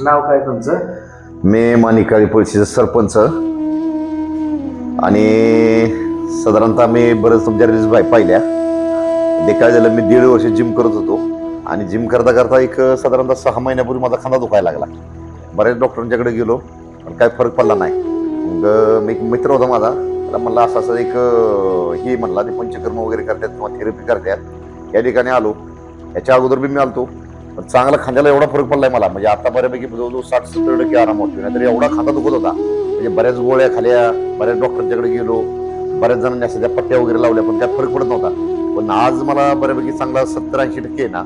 नाव काय तुमचं? मी माणिकाळी पळशीचा सरपंच. आणि साधारणतः मी बरंच तुमच्या रिल्स बाय पाहिल्या. ते काय झालं मी दीड वर्ष जिम करत होतो. आणि जिम करता करता एक साधारणतः सहा महिन्यापूर्वी माझा खांदा दुखायला लागला. बऱ्याच डॉक्टरांच्याकडे गेलो पण काय फरक पडला नाही. मग मी एक मित्र होता माझा. त्याला म्हणला असं असं एक हे म्हणला ते पंचकर्म वगैरे करतात किंवा थेरपी करतात. या ठिकाणी आलो. याच्या अगोदर बी मी आलतो. पण चांगला खांद्याला एवढा फरक पडलाय मला. म्हणजे आता बऱ्यापैकी जवळजवळ साठ सत्तर टक्के आराम होतो नाहीतर एवढा खांदा दुखत होता. म्हणजे बऱ्याच गोळ्या खाल्या बऱ्याच डॉक्टरच्याकडे गेलो बऱ्याच जणांनी असं त्या पट्ट्या वगैरे लावल्या पण काय फरक पडत नव्हता. पण आज मला बऱ्यापैकी चांगला सत्तर ऐंशी टक्के ना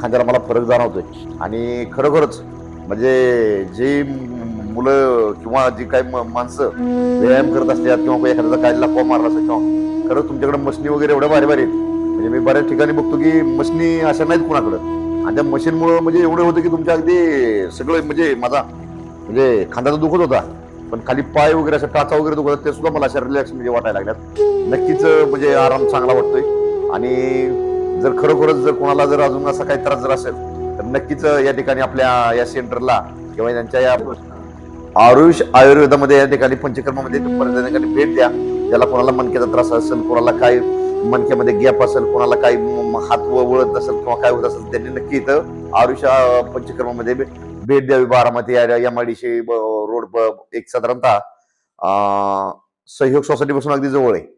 खांद्याला मला फरक जाणवतोय. आणि खरोखरच म्हणजे जे मुलं किंवा जी काही माणसं व्यायाम करत असतात किंवा एखाद्याचा काय लाखवा मारला असेल किंवा खरंच तुमच्याकडे मशनी वगैरे एवढ्या भारी भारी आहेत. म्हणजे मी बऱ्याच ठिकाणी बघतो की मशनी अशा नाहीत कुणाकडं. आणि त्या मशीनमुळं म्हणजे एवढं होतं की तुमच्या अगदी सगळं म्हणजे माझा म्हणजे खांद्याचा दुखत होता. पण खाली पाय वगैरे असं टाचा वगैरे दुखत ते सुद्धा मला अशा रिलॅक्स म्हणजे वाटायला लागल्यात. नक्कीच म्हणजे आराम चांगला वाटतोय. आणि जर खरोखरच जर कोणाला जर अजून असा काही त्रास जर असेल तर नक्कीच या ठिकाणी आपल्या या सेंटरला किंवा त्यांच्या या आयुष आयुर्वेदामध्ये या ठिकाणी पंचकर्मामध्ये ठिकाणी भेट द्या. ज्याला कोणाला मनकेचा त्रास असेल कोणाला काय मणक्यामध्ये गॅप असेल कोणाला काही हात व- वळत असेल किंवा काय होत असेल त्यांनी नक्की इथं आरुषा पंचक्रमामध्ये पंचकर्मामध्ये भेट द्यावी बारामती एम रोड एक साधारणतः सहयोग सोसायटी पासून अगदी जवळ आहे.